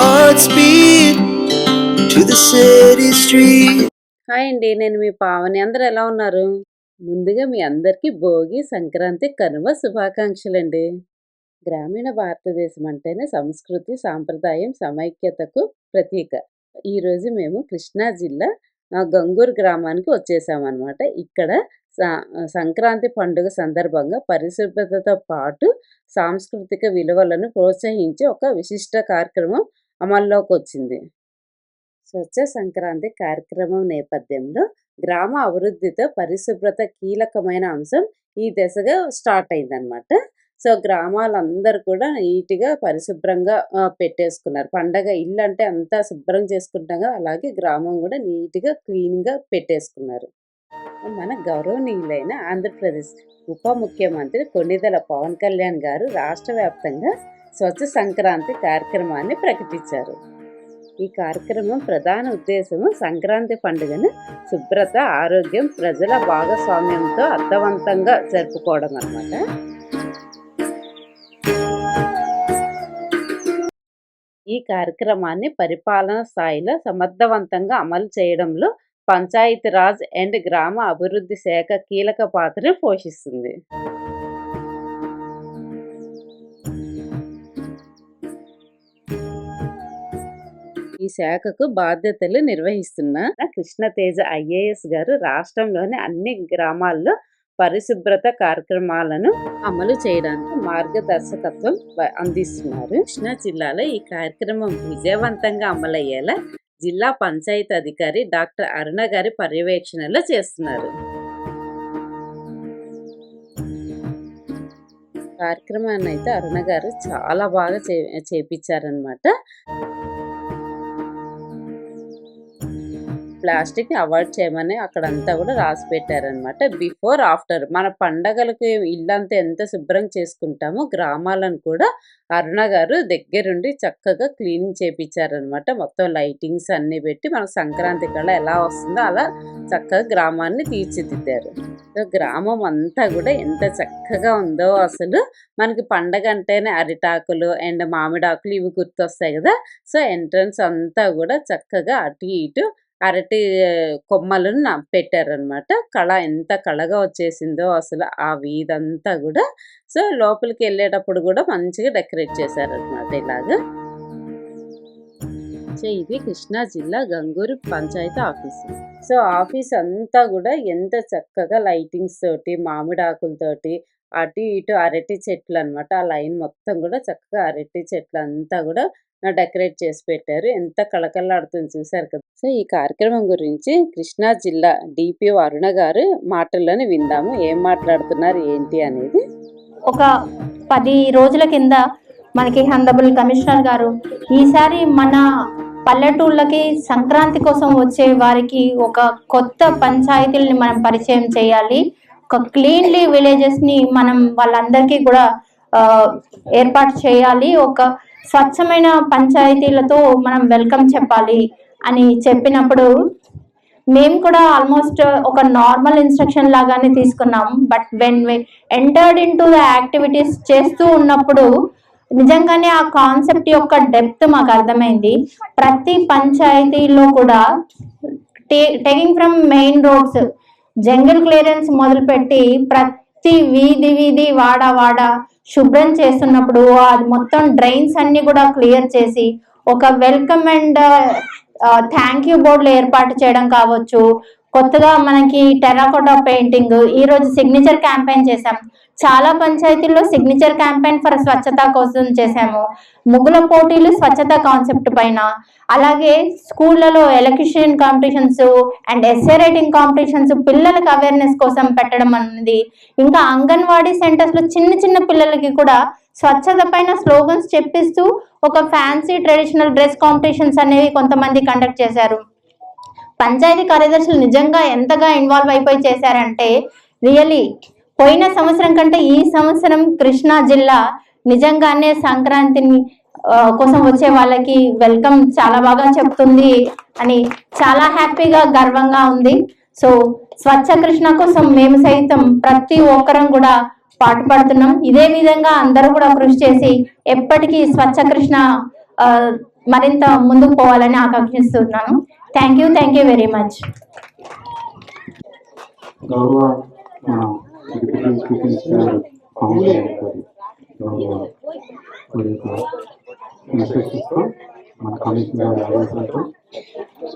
hearts beat to the city street. Hi అండి నేను మీ పావని. అందరూ ఎలా ఉన్నారు? ముందుగా మీ అందరికీ భోగి సంక్రాంతి కనుమ శుభాకాంక్షలండి. గ్రామీణ భారతదేశం అంటేనే సంస్కృతి సాంప్రదాయం సమైక్యతకు ప్రతీక. ఈరోజు మేము కృష్ణా జిల్లా గంగూరు గ్రామానికి వచ్చేసామన్నమాట. ఇక్కడ సంక్రాంతి పండుగ సందర్భంగా పరిశుభ్రతతో పాటు సాంస్కృతిక విలువలను ప్రోత్సహించే ఒక విశిష్ట కార్యక్రమం అమల్లోకి వచ్చింది స్వచ్ఛ సంక్రాంతి కార్యక్రమం నేపథ్యంలో గ్రామ అభివృద్ధితో పరిశుభ్రత కీలకమైన అంశం ఈ దశగా స్టార్ట్ అయిందనమాట సో గ్రామాలందరూ కూడా నీట్గా పరిశుభ్రంగా పెట్టేసుకున్నారు. పండగ ఇల్లు అంటే అంతా శుభ్రం చేసుకుంటాం కదా అలాగే గ్రామం కూడా నీట్గా క్లీన్గా పెట్టేసుకున్నారు. మన గౌరవనీయులైన ఆంధ్రప్రదేశ్ ఉప ముఖ్యమంత్రి కొన్నిదల పవన్ కళ్యాణ్ గారు రాష్ట్ర వ్యాప్తంగా స్వచ్ఛ సంక్రాంతి కార్యక్రమాన్ని ప్రకటించారు. ఈ కార్యక్రమం ప్రధాన ఉద్దేశము సంక్రాంతి పండుగను శుభ్రత ఆరోగ్యం ప్రజల భాగస్వామ్యంతో అర్థవంతంగా జరుపుకోవడం అన్నమాట. ఈ కార్యక్రమాన్ని పరిపాలన స్థాయిలో సమర్థవంతంగా అమలు చేయడంలో పంచాయతీరాజ్ అండ్ గ్రామ అభివృద్ధి శాఖ కీలక పాత్ర పోషిస్తుంది. ఈ శాఖకు బాధ్యతలు నిర్వహిస్తున్న కృష్ణ తేజ ఐఏఎస్ గారు రాష్ట్రంలోని అన్ని గ్రామాల్లో పరిశుభ్రత కార్యక్రమాలను అమలు చేయడానికి మార్గదర్శకత్వం అందిస్తున్నారు. కృష్ణా జిల్లాలో ఈ కార్యక్రమం విజయవంతంగా అమలయ్యేలా జిల్లా పంచాయతీ అధికారి డాక్టర్ అరుణ గారి పర్యవేక్షణలో చేస్తున్నారు. కార్యక్రమాన్ని అయితే అరుణ గారు చాలా బాగా చే చేపించారనమాట ప్లాస్టిక్ అవాయిడ్ చేయమని అక్కడంతా కూడా రాసి పెట్టారనమాట బిఫోర్ ఆఫ్టర్ మన పండగలకు ఇల్లంతా ఎంత శుభ్రం చేసుకుంటామో గ్రామాలను కూడా అరుణ గారు దగ్గరుండి చక్కగా క్లీనింగ్ చేపించారనమాట మొత్తం లైటింగ్స్ అన్నీ పెట్టి మనకు సంక్రాంతి కళ ఎలా వస్తుందో అలా చక్కగా గ్రామాన్ని తీర్చిదిద్దారు. సో గ్రామం అంతా కూడా ఎంత చక్కగా ఉందో అసలు మనకి పండగ అంటేనే అరిటాకులు అండ్ మామిడాకులు ఇవి గుర్తొస్తాయి కదా. సో ఎంట్రన్స్ అంతా కూడా చక్కగా అటు ఇటు అరటి కొమ్మలను నా- పెట్టారనమాట కళ ఎంత కళగా వచ్చేసిందో అసలు ఆ వీధంతా కూడా. సో లోపలికి వెళ్ళేటప్పుడు కూడా మంచిగా డెకరేట్ చేశారనమాట ఇలాగా. సో ఇది కృష్ణా జిల్లా Gangur panchayat office. So office అంతా కూడా ఎంత చక్కగా లైటింగ్స్ తోటి మామిడి ఆకులతోటి అటు ఇటు అరటి చెట్లు అన్నమాట ఆ లైన్ మొత్తం కూడా చక్కగా అరటి చెట్లు అంతా కూడా డెకరేట్ చేసి పెట్టారు. ఎంత కళకళలాడుతుంది చూశారు కదా. సో ఈ కార్యక్రమం గురించి కృష్ణా జిల్లా డిపిఓ అరుణ గారు మాటల్లోనే విందాము. ఏం మాట్లాడుతున్నారు ఏంటి అనేది. ఒక పది రోజుల కింద మనకి హండబుల్ కమిషనర్ గారు ఈసారి మన పల్లెటూళ్ళకి సంక్రాంతి కోసం వచ్చే వారికి ఒక కొత్త పంచాయతీలని మనం పరిచయం చేయాలి. ఒక క్లీన్లీ విలేజెస్ని మనం వాళ్ళందరికీ కూడా ఏర్పాటు చేయాలి. ఒక స్వచ్ఛమైన పంచాయతీలతో మనం వెల్కమ్ చెప్పాలి అని చెప్పినప్పుడు మేము కూడా ఆల్మోస్ట్ ఒక నార్మల్ ఇన్స్ట్రక్షన్ లాగానే తీసుకున్నాం. But when we entered into the activities చేస్తూ ఉన్నప్పుడు నిజంగానే ఆ కాన్సెప్ట్ యొక్క డెప్త్ మాకు అర్థమైంది. ప్రతి పంచాయతీలో కూడా taking from main roads jungle clearance మొదలుపెట్టి ప్రతి వీధి వీధి వాడ వాడ శుభ్రం చేస్తున్నప్పుడు అది మొత్తం డ్రైన్స్ అన్ని కూడా క్లియర్ చేసి ఒక వెల్కమ్ అండ్ థ్యాంక్ యూ బోర్డులు ఏర్పాటు చేయడం కావచ్చు కొత్తగా మనకి టెరాకోటా పెయింటింగ్ ఈ రోజు సిగ్నేచర్ క్యాంపెయిన్ చేశాం. చాలా పంచాయతీల్లో సిగ్నేచర్ క్యాంపెయిన్ ఫర్ స్వచ్ఛత కోసం చేశాము. ముగ్గుల పోటీలు స్వచ్ఛత కాన్సెప్ట్ పైన. అలాగే స్కూళ్ళలో electrician competitions and essay writing competitions పిల్లలకు అవేర్నెస్ కోసం పెట్టడం అనేది. ఇంకా అంగన్వాడీ సెంటర్స్లో చిన్న చిన్న పిల్లలకి కూడా స్వచ్ఛత పైన స్లోగన్స్ చెప్పిస్తూ ఒక ఫ్యాన్సీ ట్రెడిషనల్ డ్రెస్ కాంపిటీషన్స్ అనేవి కొంతమంది కండక్ట్ చేశారు. పంచాయతీ కార్యదర్శులు నిజంగా ఎంతగా ఇన్వాల్వ్ అయిపోయి చేశారంటే రియలీ పోయిన సంవత్సరం కంటే ఈ సంవత్సరం కృష్ణా జిల్లా నిజంగానే సంక్రాంతిని కోసం వచ్చే వాళ్ళకి వెల్కమ్ చాలా బాగా చెప్తుంది అని చాలా హ్యాపీగా గర్వంగా ఉంది. సో స్వచ్ఛ కృష్ణ కోసం మేము సైతం ప్రతి ఒక్కరం కూడా పాటుపడుతున్నాం. ఇదే విధంగా అందరూ కూడా కృషి చేసి ఎప్పటికీ స్వచ్ఛ కృష్ణ ఆ, మరింత ముందుకు పోవాలని ఆకాంక్షిస్తున్నాను. Thank you thank you very much గౌరవ మన కమిషన్ గారి గౌరవ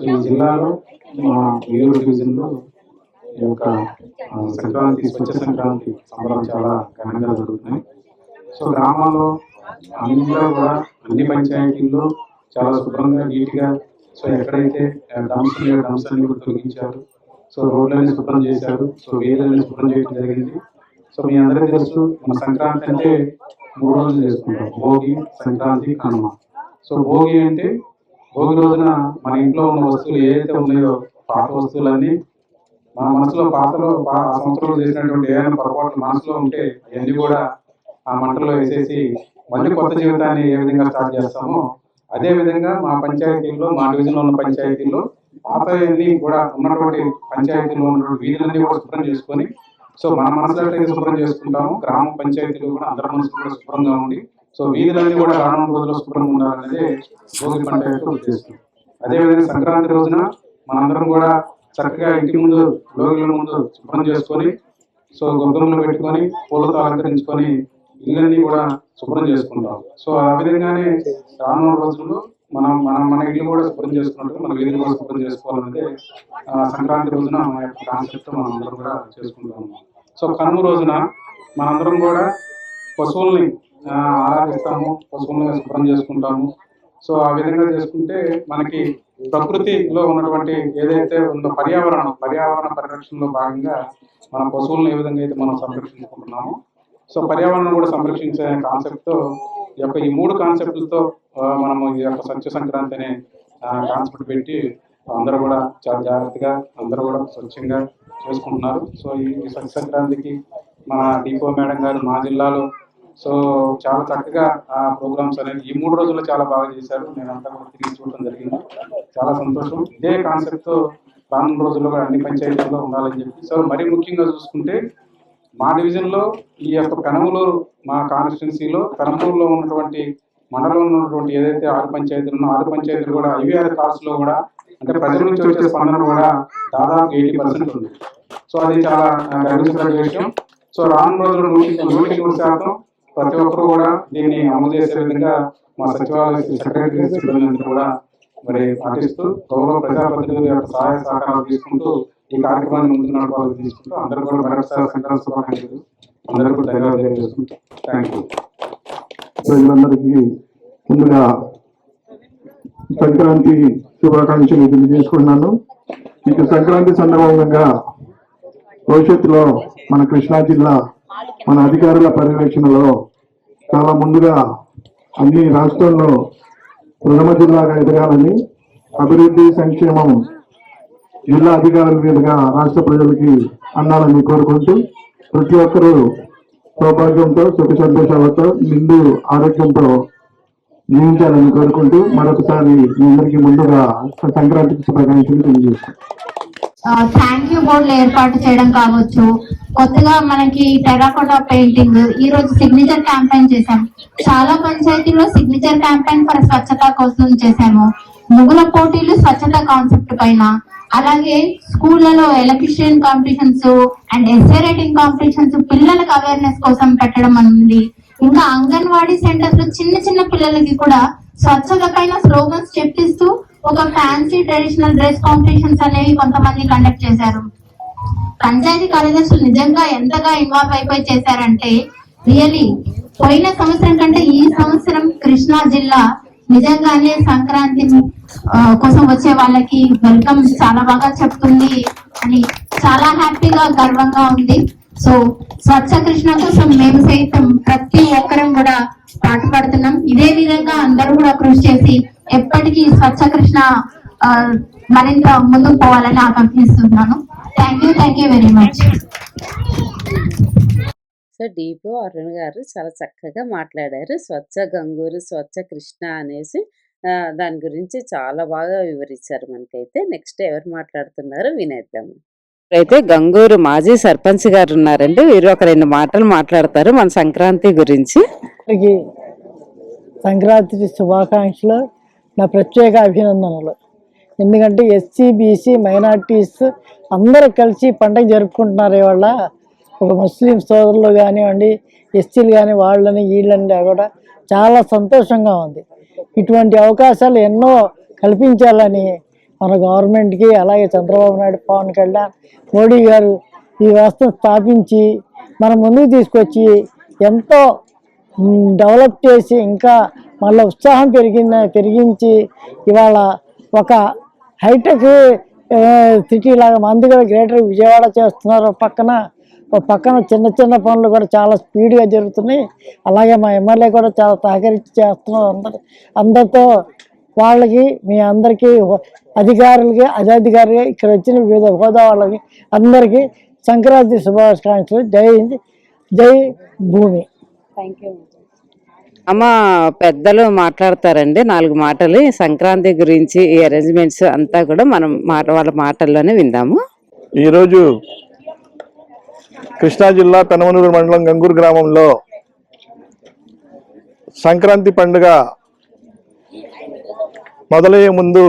ఈ జిల్లాలో మా ఏలూరు డివిజన్లో ఈ యొక్క సంక్రాంతి స్వచ్ఛ సంక్రాంతి సంబరాలు చాలా ఘనంగా జరుగుతున్నాయి. సో గ్రామాల్లో అందరూ కూడా అన్ని పంచాయతీల్లో చాలా శుభ్రంగా నీట్గా సో ఎక్కడైతే డంప్స్ డంప్స్ అన్ని కూడా తొలగించారు సో రోడ్లన్నీ శుభ్రం చేశారు సో వీధులని శుభ్రం చేయడం జరిగింది. సో మీ అందరికీ తెలుసు మన సంక్రాంతి అంటే మూడు రోజులు చేసుకుంటాం భోగి సంక్రాంతి కనుమ. సో భోగి అంటే భోగి రోజున మన ఇంట్లో ఉన్న వస్తువులు ఏదైతే ఉన్నాయో పాత వస్తువులన్నీ మన మనసులో పాతలో ఆ సంవత్సరంలో చేసినటువంటి ఏదైనా పొరపాట్లు మనసులో ఉంటే అవన్నీ కూడా ఆ మంటలో వేసేసి మళ్ళీ కొత్త జీవితాన్ని ఏ విధంగా స్టార్ట్ చేస్తామో అదే విధంగా మా పంచాయతీల్లో మా డివిజన్లో ఉన్న పంచాయతీల్లో పాతవన్నీ కూడా ఉన్నటువంటి పంచాయతీలో ఉన్నటువంటి వీధులన్నీ కూడా శుభ్రం చేసుకొని సో మన మనసులైతే శుభ్రం చేసుకుంటాము. గ్రామ పంచాయతీలు కూడా అందరి మనసులు కూడా శుభ్రంగా ఉండి సో వీధులన్నీ కూడా రానున్న రోజుల్లో శుభ్రంగా ఉండాలనేది భోగి పండుగ యొక్క ఉద్దేశం. అదేవిధంగా సంక్రాంతి రోజున మనందరం కూడా చక్కగా ఇంటి ముందు లోగిల ముందు శుభ్రం చేసుకొని సో గొబ్బెమ్మలు పెట్టుకొని పూలతో అలంకరించుకొని ఇళ్ళన్నీ కూడా శుభ్రం చేసుకుంటాం. సో ఆ విధంగానే రానున్న రోజుల్లో మనం మనం మన ఇల్లు కూడా శుభ్రం చేసుకున్నట్టు మన వీధిని కూడా శుభ్రం చేసుకోవాలంటే సంక్రాంతి రోజున మన యొక్క కాన్సెప్ట్ మనం అందరం కూడా చేసుకుంటాము సో కనుమ రోజున మనందరం కూడా పశువుల్ని ఆరాధిస్తాము పశువుల్ని శుభ్రం చేసుకుంటాము. సో ఆ విధంగా చేసుకుంటే మనకి ప్రకృతిలో ఉన్నటువంటి ఏదైతే ఉందో పర్యావరణం పర్యావరణ పరిరక్షణలో భాగంగా మన పశువులను ఏ విధంగా అయితే మనం సంరక్షించుకుంటున్నామో సో పర్యావరణం కూడా సంరక్షించే కాన్సెప్ట్తో ఈ యొక్క ఈ మూడు కాన్సెప్ట్లతో మనము ఈ యొక్క స్వచ్ఛ సంక్రాంతి అనే కాన్సెప్ట్ పెట్టి అందరూ కూడా చాలా జాగ్రత్తగా అందరూ కూడా స్వచ్ఛంగా చేసుకుంటున్నారు. సో ఈ స్వచ్ఛ సంక్రాంతికి మన డిపో మేడం గారు మా జిల్లాలో సో చాలా చక్కగా ఆ ప్రోగ్రామ్స్ అనేది ఈ మూడు రోజుల్లో చాలా బాగా చేశారు. నేను అంతా కూడా తిరిగి చూడటం జరిగింది. చాలా సంతోషం. ఇదే కాన్సెప్ట్తో రానున్న రోజుల్లో కూడా అన్ని పంచాయతీల్లో ఉండాలని చెప్పి. సో మరీ ముఖ్యంగా చూసుకుంటే మా డివిజన్లో ఈ యొక్క కనమలూరు మా కాన్స్టిట్యున్సీలో కనమలూరులో ఉన్నటువంటి మండలంలో ఉన్నటువంటి ఏదైతే ఆరు పంచాయతీలు ఉన్నాయో ఆరు పంచాయతీలు కూడా ఐవీఆర్ కాల్స్లో కూడా అంటే ప్రజల నుంచి వచ్చే స్పందన కూడా దాదాపు ఎయిటీ పర్సెంట్ ఉంది. సో అది చాలా గర్వించదగ్గ విషయం. సో రాను రోజుల్లో నూటికి నూటికి నూరు శాతం ప్రతి ఒక్కరు కూడా దీన్ని అమలు చేసే విధంగా మా సచివాలయ సెక్రటరీ సిబ్బంది కూడా మరి పాటిస్తూ గౌరవ ప్రజాప్రతినిధుల యొక్క సహాయ సహకారాలు తీసుకుంటూ ఈ కార్యక్రమాన్ని ముందు నడపాలని తీసుకుంటూ అందరూ కూడా మరొకసారి సంక్రాంతి శుభాకాంక్షలు అందరూ కూడా ధన్యవాదాలు తెలియజేసుకుంటూ థ్యాంక్ యూ ప్రజలందరికీ ముందుగా సంక్రాంతి శుభాకాంక్షలు తెలియజేసుకున్నాను ఇక సంక్రాంతి సందర్భంగా భవిష్యత్తులో మన కృష్ణా జిల్లా మన అధికారుల పర్యవేక్షణలో చాలా ముందుగా అన్ని రాష్ట్రాల్లో ప్రథమ జిల్లాగా ఎదగాలని అభివృద్ధి సంక్షేమం జిల్లా అధికారుల మీదుగా రాష్ట్ర ప్రజలకి అందాలని కోరుకుంటూ ప్రతి ఒక్కరూ సౌభాగ్యంతో సుఖ సంతోషాలతో నిండు ఆరోగ్యంతో జీవించాలని కోరుకుంటూ మరొకసారి మీ అందరికీ ముందుగా సంక్రాంతికి శుభాకాంక్షలు తెలియజేస్తాను థ్యాంక్ యూ బోర్డులు ఏర్పాటు చేయడం కావచ్చు. కొత్తగా మనకి టెరాకోటా పెయింటింగ్ ఈ రోజు సిగ్నేచర్ క్యాంపెయిన్ చేశాం. చాలా పంచాయతీల్లో సిగ్నేచర్ క్యాంపెయిన్ ఫర్ స్వచ్ఛత కోసం చేశాము. ముగ్గుల పోటీలు స్వచ్ఛత కాన్సెప్ట్ పైన. అలాగే స్కూళ్ళలో electrician competitions and essay writing competitions పిల్లలకు అవేర్నెస్ కోసం పెట్టడం ఉంది. ఇంకా అంగన్వాడీ సెంటర్స్లో చిన్న చిన్న పిల్లలకి కూడా స్వచ్ఛత పైన స్లోగన్స్ చెప్పిస్తూ ఒక ఫ్యాన్సీ ట్రెడిషనల్ డ్రెస్ కాంపిటీషన్స్ అనేవి కొంతమంది కండక్ట్ చేశారు. పంచాయతీ కార్యదర్శులు నిజంగా ఎంతగా ఇన్వాల్వ్ అయిపోయి చేశారంటే రియలీ పోయిన సంవత్సరం కంటే ఈ సంవత్సరం కృష్ణా జిల్లా నిజంగానే సంక్రాంతి కోసం వచ్చే వాళ్ళకి వెల్కమ్ చాలా బాగా చెప్తుంది అని చాలా హ్యాపీగా గర్వంగా ఉంది. సో స్వచ్ఛ కృష్ణ కోసం మేము సైతం ప్రతి ఒక్కరం కూడా పాటుపడుతున్నాం ఇదే విధంగా అందరూ కూడా కృషి చేసి ఎప్పటికీ స్వచ్ఛ కృష్ణ మరింత ముందుకు పోవాలని ఆకాంక్షిస్తున్నాను. Thank you thank you very much so DPO Arun గారు చాలా చక్కగా మాట్లాడారు. స్వచ్ఛ గంగూరు స్వచ్ఛ కృష్ణ అనేసి దాని గురించి చాలా బాగా వివరించారు మనకైతే. నెక్స్ట్ ఎవరు మాట్లాడుతున్నారో వినేద్దాము. అయితే గంగూరు మాజీ సర్పంచ్ గారు ఉన్నారండి. వీరు ఒక రెండు మాటలు మాట్లాడతారు మన సంక్రాంతి గురించి. సంక్రాంతి శుభాకాంక్షలు. నా ప్రత్యేక అభినందనలు. ఎందుకంటే ఎస్సీ బీసీ మైనార్టీస్ అందరూ కలిసి పండగ జరుపుకుంటున్నారు ఇవాళ. ఒక ముస్లిం సోదరులు కానివ్వండి ఎస్సీలు కానీ వాళ్ళని వీళ్ళని కూడా చాలా సంతోషంగా ఉంది. ఇటువంటి అవకాశాలు ఎన్నో కల్పించాలని మన గవర్నమెంట్కి అలాగే చంద్రబాబు నాయుడు పవన్ కళ్యాణ్ మోడీ గారు ఈ వ్యవస్థను స్థాపించి మన ముందుకు తీసుకొచ్చి ఎంతో డెవలప్ చేసి ఇంకా మళ్ళీ ఉత్సాహం పెరిగిన పెరిగించి ఇవాళ ఒక హైటెక్ సిటీ లాగా మంది గ్రేటర్ విజయవాడ చేస్తున్నారు పక్కన. ఒక పక్కన చిన్న చిన్న పనులు కూడా చాలా స్పీడ్గా జరుగుతున్నాయి. అలాగే మా ఎమ్మెల్యే కూడా చాలా సహకరించి చేస్తున్నారు అందరు. అందరితో వాళ్ళకి మీ అందరికీ అధికారులకి అధికారులుగా ఇక్కడ వచ్చిన వివిధ హోదా వాళ్ళకి అందరికీ సంక్రాంతి శుభాకాంక్షలు. జై హింద్ జై భూమి. థ్యాంక్ యూ అమ్మ పెద్దలు మాట్లాడతారండి. నాలుగు మాటలు. సంక్రాంతి గురించి ఈ అరేంజ్మెంట్స్ అంతా కూడా మనం మాట వాళ్ళ మాటల్లోనే విందాము. ఈరోజు కృష్ణా జిల్లా పెనమనూరు మండలం గంగూరు గ్రామంలో సంక్రాంతి పండుగ మొదలయ్యే ముందు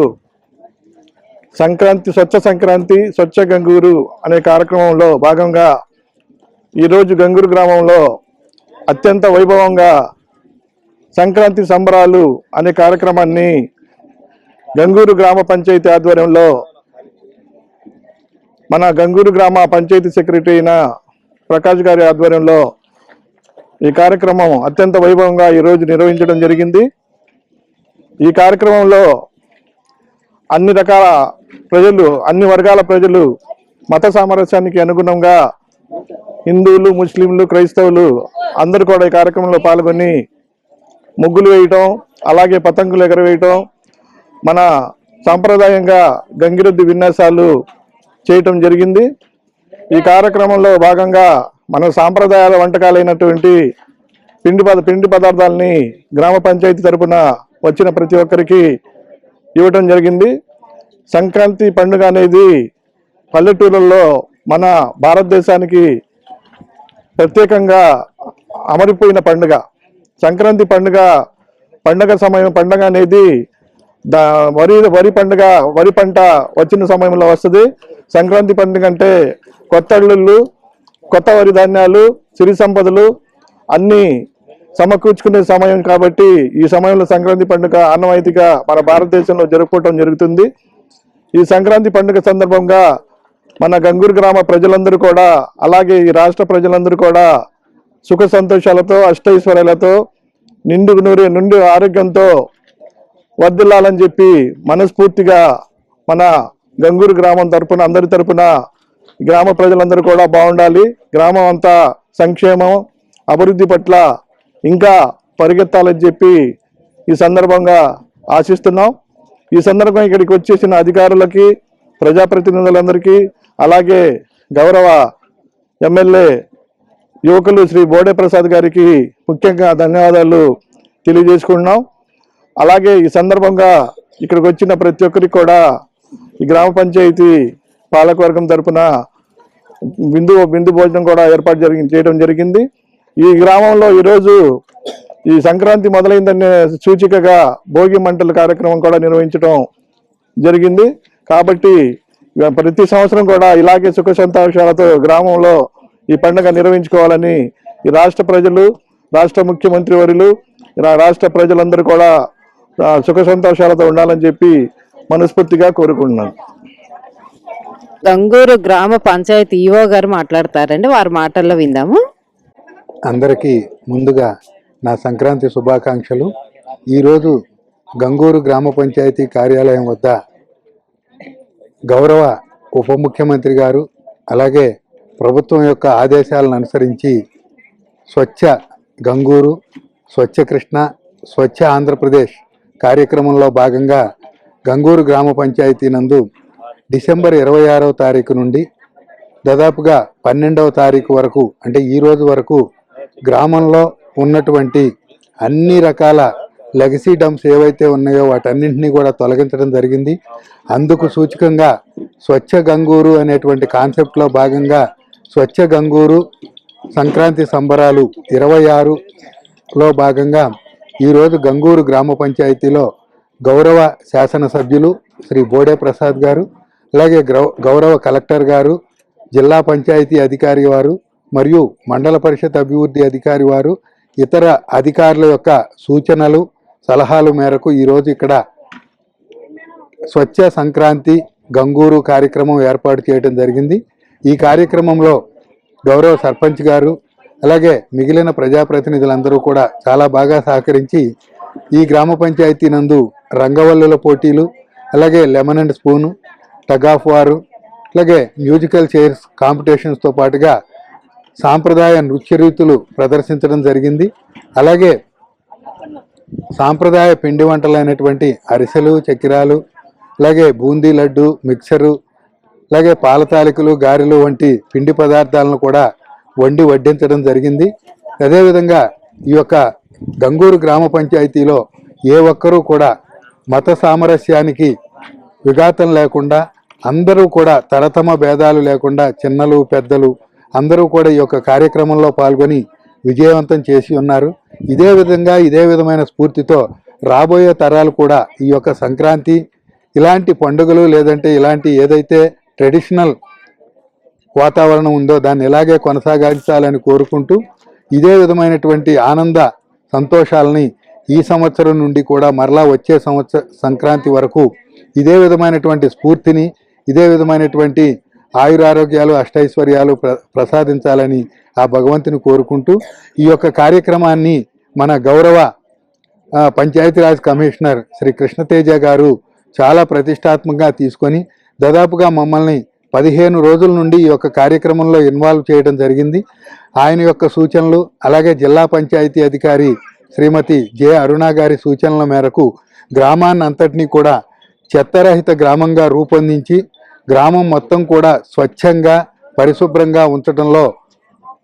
సంక్రాంతి స్వచ్ఛ సంక్రాంతి స్వచ్ఛ గంగూరు అనే కార్యక్రమంలో భాగంగా ఈరోజు గంగూరు గ్రామంలో అత్యంత వైభవంగా సంక్రాంతి సంబరాలు అనే కార్యక్రమాన్ని గంగూరు గ్రామ పంచాయతీ ఆధ్వర్యంలో మన గంగూరు గ్రామ పంచాయతీ సెక్రటరీ అయిన ప్రకాష్ గారి ఆధ్వర్యంలో ఈ కార్యక్రమం అత్యంత వైభవంగా ఈరోజు నిర్వహించడం జరిగింది. ఈ కార్యక్రమంలో అన్ని రకాల ప్రజలు అన్ని వర్గాల ప్రజలు మత సామరస్యానికి అనుగుణంగా హిందువులు ముస్లింలు క్రైస్తవులు అందరూ కూడా ఈ కార్యక్రమంలో పాల్గొని ముగ్గులు వేయటం అలాగే పతంగులు ఎగరవేయటం మన సాంప్రదాయంగా గంగిరెద్దు విన్యాసాలు చేయటం జరిగింది. ఈ కార్యక్రమంలో భాగంగా మన సాంప్రదాయాల వంటకాలైనటువంటి పిండి పద పిండి పదార్థాలని గ్రామ పంచాయతీ తరపున వచ్చిన ప్రతి ఒక్కరికి ఇవ్వటం జరిగింది. సంక్రాంతి పండుగ అనేది పల్లెటూళ్ళల్లో మన భారతదేశానికి ప్రత్యేకంగా అమరిపోయిన పండుగ. సంక్రాంతి పండుగ పండుగ సమయం పండుగ అనేది వరి వరి పండుగ వరి పంట వచ్చిన సమయంలో వస్తుంది. సంక్రాంతి పండుగ అంటే కొత్త అల్లుళ్ళు కొత్త వరి ధాన్యాలు సిరి సంపదలు అన్నీ సమకూర్చుకునే సమయం కాబట్టి ఈ సమయంలో సంక్రాంతి పండుగ ఆనవాయితీగా మన భారతదేశంలో జరుపుకోవటం జరుగుతుంది. ఈ సంక్రాంతి పండుగ సందర్భంగా మన గంగూరు గ్రామ ప్రజలందరూ కూడా అలాగే ఈ రాష్ట్ర ప్రజలందరూ కూడా సుఖ సంతోషాలతో అష్టైశ్వర్యాలతో నిండు నూరి నుండి ఆరోగ్యంతో వర్దిల్లాలని చెప్పి మనస్ఫూర్తిగా మన గంగూరు గ్రామం తరపున అందరి తరపున గ్రామ ప్రజలందరూ కూడా బాగుండాలి. గ్రామం అంతా సంక్షేమం అభివృద్ధి పట్ల ఇంకా పరిగెత్తాలని చెప్పి ఈ సందర్భంగా ఆశిస్తున్నాం. ఈ సందర్భం ఇక్కడికి వచ్చేసిన అధికారులకి ప్రజాప్రతినిధులందరికీ అలాగే గౌరవ ఎమ్మెల్యే యువకులు శ్రీ బోడే ప్రసాద్ గారికి ముఖ్యంగా ధన్యవాదాలు తెలియజేసుకుంటున్నాం. అలాగే ఈ సందర్భంగా ఇక్కడికి వచ్చిన ప్రతి ఒక్కరికి కూడా ఈ గ్రామ పంచాయతీ పాలకవర్గం తరపున బిందు బిందు భోజనం కూడా ఏర్పాటు జరిగి చేయడం జరిగింది. ఈ గ్రామంలో ఈరోజు ఈ సంక్రాంతి మొదలైందనే సూచికగా భోగి మంటల కార్యక్రమం కూడా నిర్వహించడం జరిగింది. కాబట్టి ప్రతి సంవత్సరం కూడా ఇలాగే సుఖ సంతోషాలతో గ్రామంలో ఈ పండుగ నిర్వహించుకోవాలని ఈ రాష్ట్ర ప్రజలు రాష్ట్ర ముఖ్యమంత్రి వర్యులు రాష్ట్ర ప్రజలందరూ కూడా సుఖ సంతోషాలతో ఉండాలని చెప్పి మనస్ఫూర్తిగా కోరుకుంటున్నాను. గంగూరు గ్రామ పంచాయతీ ఈవో గారు మాట్లాడతారండి. వారి మాటల్లో విందాము. అందరికీ ముందుగా నా సంక్రాంతి శుభాకాంక్షలు. ఈరోజు గంగూరు గ్రామ పంచాయతీ కార్యాలయం వద్ద గౌరవ ఉప ముఖ్యమంత్రి గారు అలాగే ప్రభుత్వం యొక్క ఆదేశాలను అనుసరించి స్వచ్ఛ గంగూరు స్వచ్ఛ కృష్ణ స్వచ్ఛ ఆంధ్రప్రదేశ్ కార్యక్రమంలో భాగంగా గంగూరు గ్రామ పంచాయతీ నందు డిసెంబర్ ఇరవై ఆరవ తారీఖు నుండి దాదాపుగా పన్నెండవ తారీఖు వరకు అంటే ఈ రోజు వరకు గ్రామంలో ఉన్నటువంటి అన్ని రకాల లెగసీ డంప్స్ ఏవైతే ఉన్నాయో వాటన్నింటినీ కూడా తొలగించడం జరిగింది. అందుకు సూచకంగా స్వచ్ఛ గంగూరు అనేటువంటి కాన్సెప్ట్లో భాగంగా స్వచ్ఛ గంగూరు సంక్రాంతి సంబరాలు ఇరవై ఆరులో భాగంగా ఈరోజు గంగూరు గ్రామ పంచాయతీలో గౌరవ శాసనసభ్యులు శ్రీ బోడే ప్రసాద్ గారు అలాగే గ్రౌ- గౌరవ కలెక్టర్ గారు జిల్లా పంచాయతీ అధికారి వారు మరియు మండల పరిషత్ అభివృద్ధి అధికారి వారు ఇతర అధికారుల యొక్క సూచనలు సలహాలు మేరకు ఈరోజు ఇక్కడ స్వచ్ఛ సంక్రాంతి గంగూరు కార్యక్రమం ఏర్పాటు చేయడం జరిగింది. ఈ కార్యక్రమంలో గౌరవ సర్పంచ్ గారు అలాగే మిగిలిన ప్రజాప్రతినిధులందరూ కూడా చాలా బాగా సహకరించి ఈ గ్రామ పంచాయతీ నందు రంగవల్లుల పోటీలు అలాగే lemon and spoon tug of war అలాగే మ్యూజికల్ చైర్స్ కాంపిటీషన్స్తో పాటుగా సాంప్రదాయ నృత్య రీతులు ప్రదర్శించడం జరిగింది. అలాగే సాంప్రదాయ పిండి వంటలైనటువంటి అరిసెలు చక్కెరాలు అలాగే బూందీ లడ్డు మిక్సరు అలాగే పాల తాలికలు గారెలు వంటి పిండి పదార్థాలను కూడా వండి వడ్డించడం జరిగింది. అదేవిధంగా ఈ యొక్క గంగూరు గ్రామ పంచాయతీలో ఏ ఒక్కరూ కూడా మత సామరస్యానికి విఘాతం లేకుండా అందరూ కూడా తరతమ భేదాలు లేకుండా చిన్నలు పెద్దలు అందరూ కూడా ఈ యొక్క కార్యక్రమంలో పాల్గొని విజయవంతం చేసి ఉన్నారు. ఇదే విధంగా ఇదే విధమైన స్ఫూర్తితో రాబోయే తరాలు కూడా ఈ యొక్క సంక్రాంతి ఇలాంటి పండుగలు లేదంటే ఇలాంటి ఏదైతే ట్రెడిషనల్ వాతావరణం ఉందో దాన్ని ఇలాగే కొనసాగించాలని కోరుకుంటూ ఇదే విధమైనటువంటి ఆనంద సంతోషాలని ఈ సంవత్సరం నుండి కూడా మరలా వచ్చే సంవత్సర సంక్రాంతి వరకు ఇదే విధమైనటువంటి స్ఫూర్తిని ఇదే విధమైనటువంటి ఆయురారోగ్యాలు అష్టైశ్వర్యాలు ప్ర ప్రసాదించాలని ఆ భగవంతుని కోరుకుంటూ ఈ యొక్క కార్యక్రమాన్ని మన గౌరవ పంచాయతీరాజ్ కమిషనర్ శ్రీ కృష్ణతేజ గారు చాలా ప్రతిష్టాత్మకంగా తీసుకొని దాదాపుగా మమ్మల్ని పదిహేను రోజుల నుండి ఈ యొక్క కార్యక్రమంలో ఇన్వాల్వ్ చేయడం జరిగింది. ఆయన యొక్క సూచనలు అలాగే జిల్లా పంచాయతీ అధికారి శ్రీమతి జె అరుణ గారి సూచనల మేరకు గ్రామాన్ని అంతటినీ కూడా చెత్తరహిత గ్రామంగా రూపొందించి గ్రామం మొత్తం కూడా స్వచ్ఛంగా పరిశుభ్రంగా ఉంచడంలో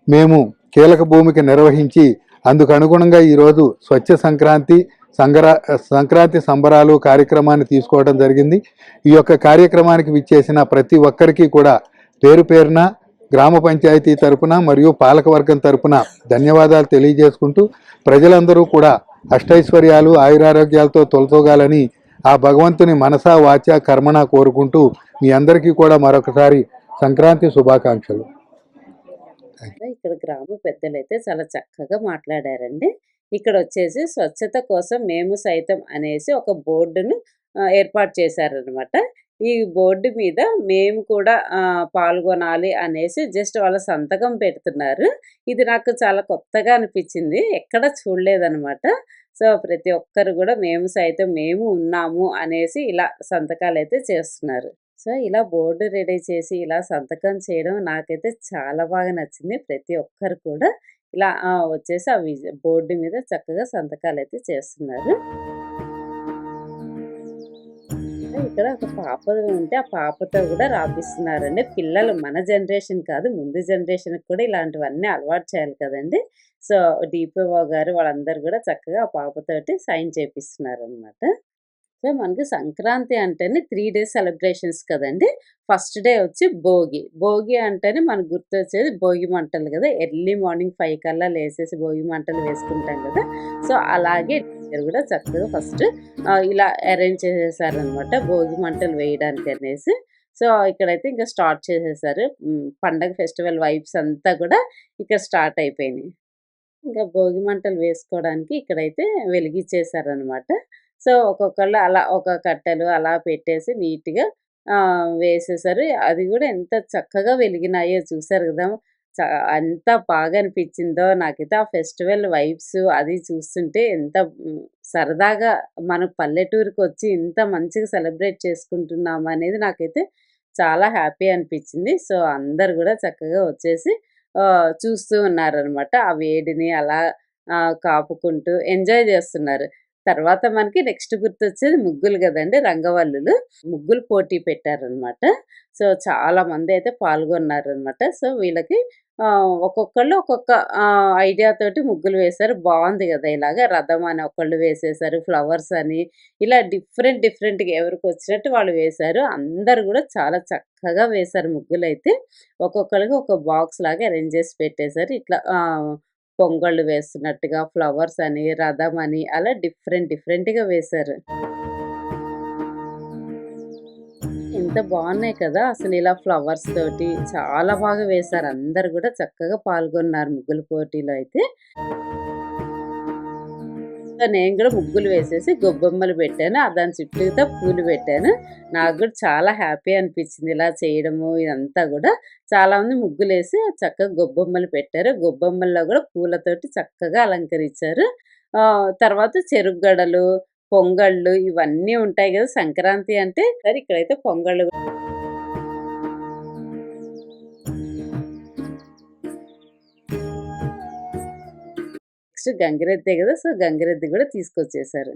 మేము కీలక భూమిక నిర్వహించి అందుకు అనుగుణంగా ఈరోజు స్వచ్ఛ సంక్రాంతి సంక్రా సంక్రాంతి సంబరాలు కార్యక్రమాన్ని తీసుకోవడం జరిగింది. ఈ యొక్క కార్యక్రమానికి విచ్చేసిన ప్రతి ఒక్కరికి కూడా పేరు పేరున గ్రామ పంచాయతీ తరపున మరియు పాలకవర్గం తరపున ధన్యవాదాలు తెలియజేసుకుంటూ ప్రజలందరూ కూడా అష్టైశ్వర్యాలు ఆయురారోగ్యాలతో తొలతోగాలని ఆ భగవంతుని మనసా వాచ కర్మణ కోరుకుంటూ మీ అందరికీ కూడా మరొకసారి సంక్రాంతి శుభాకాంక్షలు. ఇక్కడ గ్రామ పెద్దలైతే చాలా చక్కగా మాట్లాడారండి. ఇక్కడ వచ్చేసి స్వచ్ఛత కోసం మేము సైతం అనేసి ఒక బోర్డును ఏర్పాటు చేశారనమాట ఈ బోర్డు మీద మేము కూడా పాల్గొనాలి అనేసి జస్ట్ వాళ్ళ సంతకం పెడుతున్నారు. ఇది నాకు చాలా కొత్తగా అనిపించింది. ఎక్కడ చూడలేదనమాట సో ప్రతి ఒక్కరు కూడా మేము సైతం మేము ఉన్నాము అనేసి ఇలా సంతకాలు అయితే చేస్తున్నారు. సో ఇలా బోర్డు రెడీ చేసి ఇలా సంతకం చేయడం నాకైతే చాలా బాగా నచ్చింది. ప్రతి ఒక్కరు కూడా ఇలా వచ్చేసి ఆ బోర్డు మీద చక్కగా సంతకాలు అయితే చేస్తున్నారు. ఇక్కడ ఒక పాప ఉంటే ఆ పాపతో కూడా రాపిస్తున్నారండి. పిల్లలు మన జనరేషన్ కాదు ముందు జనరేషన్ కూడా ఇలాంటివన్నీ అలవాటు చేయాలి కదండి. సో డిపిఓ గారు వాళ్ళందరూ కూడా చక్కగా ఆ పాపతోటి సైన్ చేపిస్తున్నారు అనమాట సో మనకి సంక్రాంతి అంటేనే త్రీ డేస్ సెలబ్రేషన్స్ కదండి. ఫస్ట్ డే వచ్చి భోగి. భోగి అంటేనే మనకు గుర్తొచ్చేది భోగి మంటలు కదా. ఎర్లీ మార్నింగ్ ఫైవ్ కల్లా లేసేసి భోగి మంటలు వేసుకుంటాం కదా. సో అలాగే కూడా చక్కగా ఫస్ట్ ఇలా అరేంజ్ చేసేసారనమాట భోగి మంటలు వేయడానికి అనేసి. సో ఇక్కడైతే ఇంకా స్టార్ట్ చేసేసారు. పండగ ఫెస్టివల్ వైబ్స్ అంతా కూడా ఇక్కడ స్టార్ట్ అయిపోయినాయి. ఇంకా భోగి మంటలు వేసుకోవడానికి ఇక్కడైతే వెలిగించేసారనమాట సో ఒక్కొక్కళ్ళు అలా ఒక కట్టెలు అలా పెట్టేసి నీట్గా వేసేసారు. అది కూడా ఎంత చక్కగా వెలిగినాయో చూసారు కదా! చ- ఎంత బాగా అనిపించిందో! నాకైతే ఆ ఫెస్టివల్ వైబ్స్ అది చూస్తుంటే ఎంత సరదాగా మన పల్లెటూరుకి వచ్చి ఇంత మంచిగా సెలబ్రేట్ చేసుకుంటున్నాం అనేది నాకైతే చాలా హ్యాపీ అనిపించింది. సో అందరు కూడా చక్కగా వచ్చేసి చూస్తూ ఉన్నారనమాట ఆ వేడిని అలా కాపుకుంటూ ఎంజాయ్ చేస్తున్నారు. తర్వాత మనకి నెక్స్ట్ గుర్తొచ్చేది ముగ్గులు కదండి రంగవల్లులు. ముగ్గులు పోటీ పెట్టారనమాట. సో చాలా మంది అయితే పాల్గొన్నారనమాట. సో వీళ్ళకి ఒక్కొక్కళ్ళు ఒక్కొక్క ఐడియాతోటి ఐడియా తోటి ముగ్గులు వేశారు. బాగుంది కదా ఇలాగా. రథం అని ఒకళ్ళు వేసేసారు ఫ్లవర్స్ అని. ఇలా డిఫరెంట్ డిఫరెంట్గా ఎవరికి వచ్చినట్టు వాళ్ళు వేశారు. అందరు కూడా చాలా చక్కగా వేశారు ముగ్గులు అయితే ఒక్కొక్కరికి ఒక బాక్స్ లాగా అరేంజ్ చేసి పెట్టేశారు. ఇట్లా పొంగళ్ళు వేస్తున్నట్టుగా ఫ్లవర్స్ అని రథం అని అలా డిఫరెంట్ డిఫరెంట్గా వేశారు. ఎంత బాగున్నాయి కదా! అసలు ఇలా ఫ్లవర్స్ తోటి చాలా బాగా వేశారు. అందరు కూడా చక్కగా పాల్గొన్నారు ముగ్గుల పోటీలో అయితే. ఇంకా నేను కూడా ముగ్గులు వేసేసి గొబ్బెమ్మలు పెట్టాను దాని చుట్టూతో పూలు పెట్టాను. నాకు కూడా చాలా హ్యాపీ అనిపించింది ఇలా చేయడము ఇదంతా కూడా. చాలా మంది ముగ్గులు వేసి చక్కగా గొబ్బెమ్మలు పెట్టారు. గొబ్బెమ్మల్లో కూడా పూలతోటి చక్కగా అలంకరించారు. తర్వాత చెరుకు గడలు పొంగళ్ళు ఇవన్నీ ఉంటాయి కదా సంక్రాంతి అంటే. సరే ఇక్కడైతే పొంగళ్ళు నెక్స్ట్ గంగిరెద్దే కదా సో గంగిరెద్ది కూడా తీసుకొచ్చేసారు.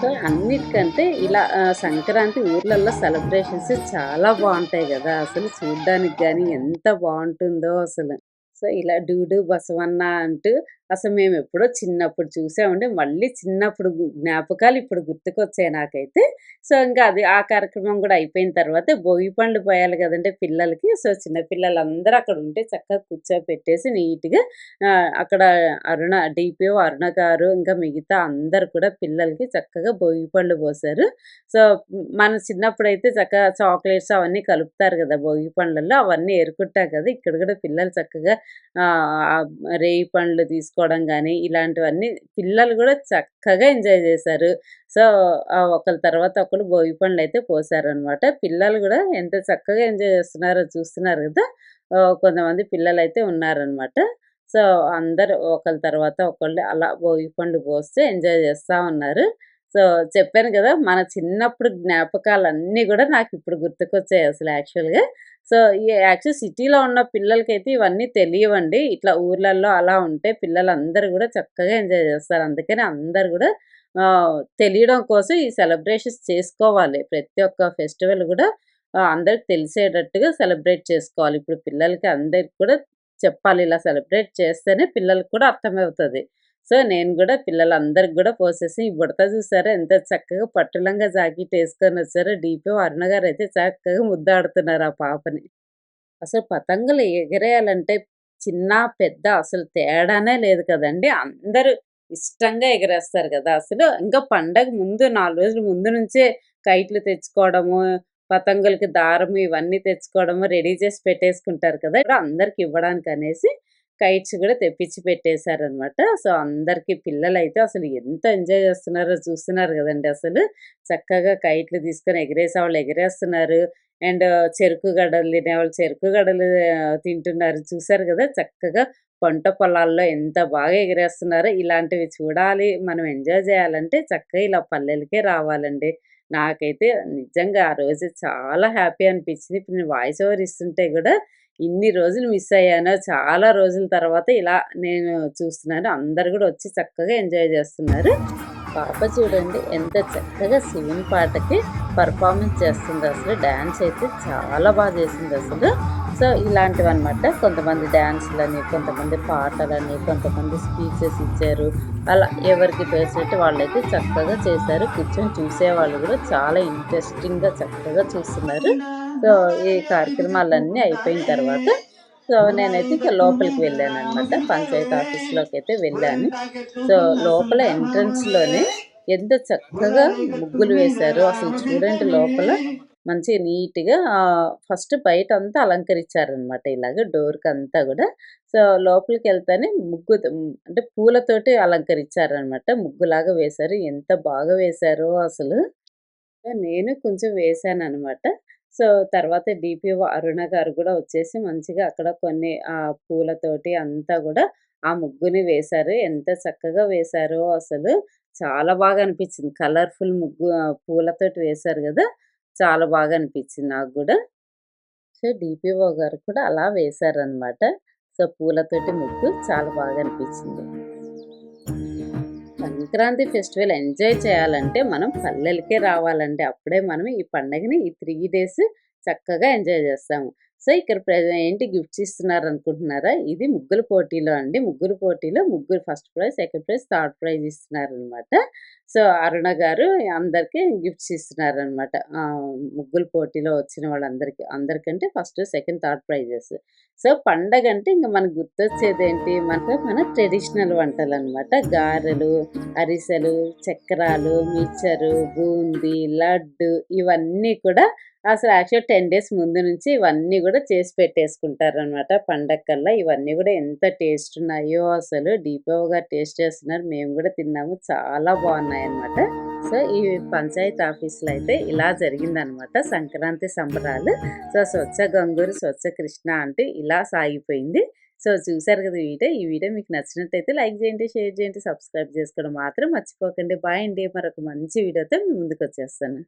సో అన్నిటికంటే ఇలా సంక్రాంతి ఊర్లలో సెలబ్రేషన్స్ చాలా బాగుంటాయి కదా అసలు చూడ్డానికి కానీ ఎంత బాగుంటుందో అసలు. సో ఇలా డూడు బసవన్న అంటూ అసలు మేము ఎప్పుడో చిన్నప్పుడు చూసామంటే మళ్ళీ చిన్నప్పుడు జ్ఞాపకాలు ఇప్పుడు గుర్తుకొచ్చాయి నాకైతే. సో ఇంకా అది ఆ కార్యక్రమం కూడా అయిపోయిన తర్వాత భోగి పండ్లు పోయాలి కదంటే పిల్లలకి. సో చిన్న పిల్లలందరూ అక్కడ ఉంటే చక్కగా కూర్చోపెట్టేసి నీట్గా అక్కడ అరుణ డిపిఓ అరుణ గారు ఇంకా మిగతా అందరు కూడా పిల్లలకి చక్కగా భోగి పండ్లు పోసారు. సో మన చిన్నప్పుడు అయితే చక్కగా చాక్లెట్స్ అవన్నీ కలుపుతారు కదా భోగి పండ్లలో అవన్నీ ఏరుకుంటాం కదా. ఇక్కడ కూడా పిల్లలు చక్కగా రేయి పండ్లు తీసుకు చేసుకోవడం కానీ ఇలాంటివన్నీ పిల్లలు కూడా చక్కగా ఎంజాయ్ చేశారు. సో ఒకరి తర్వాత ఒకరు భోగి పండ్లు అయితే పోసారనమాట. పిల్లలు కూడా ఎంత చక్కగా ఎంజాయ్ చేస్తున్నారో చూస్తున్నారు కదా కొంతమంది పిల్లలు అయితే ఉన్నారనమాట. సో అందరు ఒకరి తర్వాత ఒకళ్ళు అలా భోగి పండు పోస్తే ఎంజాయ్ చేస్తూ ఉన్నారు. సో చెప్పాను కదా మన చిన్నప్పుడు జ్ఞాపకాలన్నీ కూడా నాకు ఇప్పుడు గుర్తుకొచ్చాయి అసలు యాక్చువల్గా. సో ఈ యాక్చువల్ సిటీలో ఉన్న పిల్లలకైతే ఇవన్నీ తెలియవండి. ఇట్లా ఊర్లలో అలా ఉంటే పిల్లలందరూ కూడా చక్కగా ఎంజాయ్ చేస్తారు. అందుకని అందరు కూడా తెలియడం కోసం ఈ సెలబ్రేషన్స్ చేసుకోవాలి. ప్రతి ఒక్క ఫెస్టివల్ కూడా అందరికి తెలిసేటట్టుగా సెలబ్రేట్ చేసుకోవాలి. ఇప్పుడు పిల్లలకి అందరికి కూడా చెప్పాలి ఇలా సెలబ్రేట్ చేస్తేనే పిల్లలకు కూడా అర్థమవుతుంది. సో నేను కూడా పిల్లలందరికి కూడా పోసేసి ఈ బుడత చూసారా? ఎంత చక్కగా పట్టులంగా జాకెట్ వేసుకొని వచ్చారో డీపీ అరుణ గారు అయితే చక్కగా ముద్దాడుతున్నారు ఆ పాపని. అసలు పతంగులు ఎగరేయాలంటే చిన్న పెద్ద అసలు తేడానే లేదు కదండి. అందరూ ఇష్టంగా ఎగరేస్తారు కదా! అసలు ఇంకా పండగ ముందు నాలుగు రోజుల ముందు నుంచే కైట్లు తెచ్చుకోవడము పతంగులకి దారము ఇవన్నీ తెచ్చుకోవడము రెడీ చేసి పెట్టేసుకుంటారు కదా! ఇప్పుడు అందరికి ఇవ్వడానికి అనేసి కైట్స్ కూడా తెప్పించి పెట్టేశారనమాట. సో అందరికి పిల్లలు అయితే అసలు ఎంత ఎంజాయ్ చేస్తున్నారో చూస్తున్నారు కదండి అసలు. చక్కగా కైట్లు తీసుకొని ఎగిరేసే వాళ్ళు ఎగరేస్తున్నారు. అండ్ చెరుకు గడలు తినేవాళ్ళు చెరుకు గడలు తింటున్నారు. చూసారు కదా చక్కగా పంట పొలాల్లో ఎంత బాగా ఎగిరేస్తున్నారో ఇలాంటివి చూడాలి మనం ఎంజాయ్ చేయాలంటే చక్కగా ఇలా పల్లెలకే రావాలండి. నాకైతే నిజంగా ఆ రోజు చాలా హ్యాపీ అనిపించింది. ఇప్పుడు నేను వాయిస్ ఓవర్ ఇస్తుంటే కూడా ఇన్ని రోజులు మిస్ అయ్యాను. చాలా రోజుల తర్వాత ఇలా నేను చూస్తున్నాను. అందరు కూడా వచ్చి చక్కగా ఎంజాయ్ చేస్తున్నారు. పాప చూడండి ఎంత చక్కగా శివుని పాటకి పర్ఫార్మెన్స్ చేస్తుంది అసలు. డ్యాన్స్ అయితే చాలా బాగా చేసింది అసలు. సో ఇలాంటివి అనమాట కొంతమంది డ్యాన్స్లని కొంతమంది పాటలని కొంతమంది స్పీచెస్ ఇచ్చారు. అలా ఎవరికి తోచినట్టు వాళ్ళైతే చక్కగా చేశారు. కూర్చొని చూసేవాళ్ళు కూడా చాలా ఇంట్రెస్టింగ్గా చక్కగా చూస్తున్నారు. సో ఈ కార్యక్రమాలన్నీ అయిపోయిన తర్వాత సో నేనైతే ఇక లోపలికి వెళ్ళాను అనమాట పంచాయతీ ఆఫీస్లోకి అయితే వెళ్ళాను. సో లోపల ఎంట్రన్స్లోనే ఎంత చక్కగా ముగ్గులు వేశారు. అసలు చూడండి లోపల మంచిగా నీట్గా ఫస్ట్ బయట అంతా అలంకరించారనమాట ఇలాగ డోర్కి అంతా కూడా. సో లోపలికి వెళ్తేనే ముగ్గు అంటే పూలతోటి అలంకరించారనమాట ముగ్గులాగా వేశారు. ఎంత బాగా వేశారో అసలు. నేను కొంచెం వేశాను అనమాట సో తర్వాత డిపిఓ అరుణ గారు కూడా వచ్చేసి మంచిగా అక్కడ కొన్ని ఆ పూలతోటి అంతా కూడా ఆ ముగ్గుని వేశారు. ఎంత చక్కగా వేశారో అసలు చాలా బాగా అనిపించింది. కలర్ఫుల్ ముగ్గు పూలతోటి వేశారు కదా చాలా బాగా అనిపించింది నాకు కూడా. సో డిపిఓ గారు కూడా అలా వేశారనమాట సో పూలతోటి ముగ్గు చాలా బాగా అనిపించింది. సంక్రాంతి ఫెస్టివల్ ఎంజాయ్ చేయాలంటే మనం పల్లెలకే రావాలంటే అప్పుడే మనం ఈ పండగని ఈ త్రీ డేస్ చక్కగా ఎంజాయ్ చేస్తాము. సో ఇక్కడ ఏంటి గిఫ్ట్స్ ఇస్తున్నారు అనుకుంటున్నారా ఇది ముగ్గురు పోటీలో అండి. ముగ్గురు పోటీలో ముగ్గురు first prize second prize third prize ఇస్తున్నారు అనమాట సో అరుణ గారు అందరికి గిఫ్ట్స్ ఇస్తున్నారనమాట. ముగ్గురు పోటీలో వచ్చిన వాళ్ళందరికీ అందరికంటే first second third prizes. So పండగ అంటే ఇంకా మనకు గుర్తొచ్చేది ఏంటి మనకు మన ట్రెడిషనల్ వంటలు అనమాట గారెలు అరిసెలు చక్రాలు మిక్చరు బూందీ లడ్డు ఇవన్నీ కూడా అసలు యాక్చువల్ టెన్ డేస్ ముందు నుంచి ఇవన్నీ కూడా చేసి పెట్టేసుకుంటారు అనమాట పండగ కల్లా ఇవన్నీ కూడా ఎంత టేస్ట్ ఉన్నాయో అసలు డీపోగా టేస్ట్ చేస్తున్నారు. మేము కూడా తిన్నాము. చాలా బాగున్నాయి అనమాట సో ఈ పంచాయతీ ఆఫీస్లో అయితే ఇలా జరిగిందనమాట సంక్రాంతి సంబరాలు. సో స్వచ్ఛ గంగూరు స్వచ్ఛ కృష్ణ అంటే ఇలా సాగిపోయింది. సో చూసారు కదా వీడియో? ఈ వీడియో మీకు నచ్చినట్టయితే లైక్ చేయండి షేర్ చేయండి సబ్స్క్రైబ్ చేసుకోవడం మాత్రం మర్చిపోకండి. బాయ్ అండి. మరొక మంచి వీడియోతో మీ ముందుకు వచ్చేస్తాను.